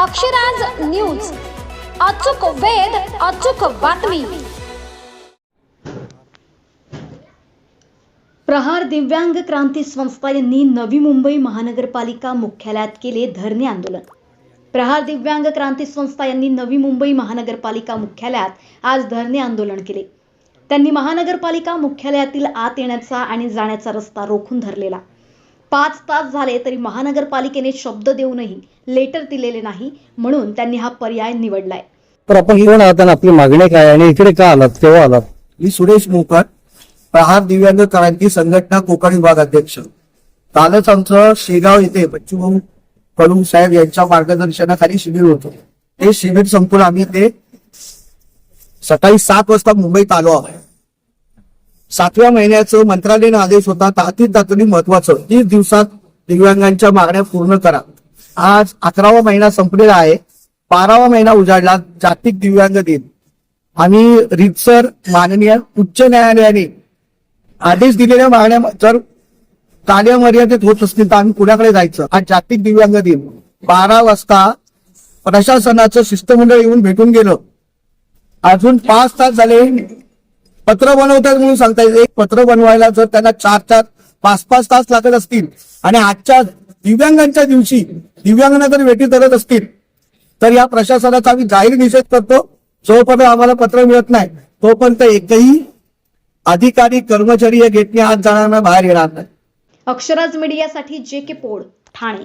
Akshraj news. अचूक वेध अचूक बातमी. प्रहार दिव्यांग क्रांती संस्था यांनी नवी मुंबई महानगरपालिका मुख्यालयात केले धरणे आंदोलन. प्रहार दिव्यांग क्रांती संस्था यांनी नवी मुंबई महानगरपालिका मुख्यालयात आज धरणे आंदोलन केले. त्यांनी महानगरपालिका मुख्यालयातील आत येण्याचा आणि जाण्याचा रस्ता रोखून धरलेला. पाच तास झाले तरी महानगरपालिकेने शब्द देऊनही लेटर दिलेले नाही म्हणून त्यांनी हा पर्याय निवडलाय. तर आपण कोण आहात आणि आपली मागणी काय आणि इकडे का आलात केव्हा आलात? मी सुरेश मोकर प्रहार दिव्यांग क्रांती संघटना कोकण विभाग अध्यक्ष. कालच आमचं शेगाव येथे बच्चूभाऊ कडू साहेब यांच्या मार्गदर्शनाखाली शिबिर होतं. ते शिबिर संपून आम्ही ते सकाळी सात वाजता मुंबईत आलो आहोत. सातव्या महिन्याचं मंत्रालयीन आदेश होता तातीत तातडी महत्वाचं. तीस दिवसात दिव्यांगांच्या मागण्या पूर्ण करा. आज अकरावा महिना संपलेला आहे. बारावा महिना उजाडला जागतिक दिव्यांग दिन. आम्ही रितसर माननीय उच्च न्यायालयाने आदेश दिलेल्या मागण्या जर कार्यमर्यादित होत असतील तर आम्ही पुण्याकडे जायचं. आज जागतिक दिव्यांग दिन. बारा वाजता प्रशासनाचं शिष्टमंडळ येऊन भेटून गेलं. अजून पाच तास झाले पत्र बनवतात म्हणून सांगता येईल. एक पत्र बनवायला जर त्यांना चार चार पाच पाच तास लागत असतील आणि आजच्या दिव्यांगांच्या दिवशी दिव्यांगांना जर भेटी धरत असतील तर या प्रशासनाचा आम्ही जाहीर निषेध करतो. जोपर्यंत आम्हाला पत्र मिळत नाही तोपर्यंत एकही अधिकारी कर्मचारी या गेटने आज जाणार नाही, बाहेर येणार नाही. अक्षराज मीडियासाठी जे के पोळ ठाणे.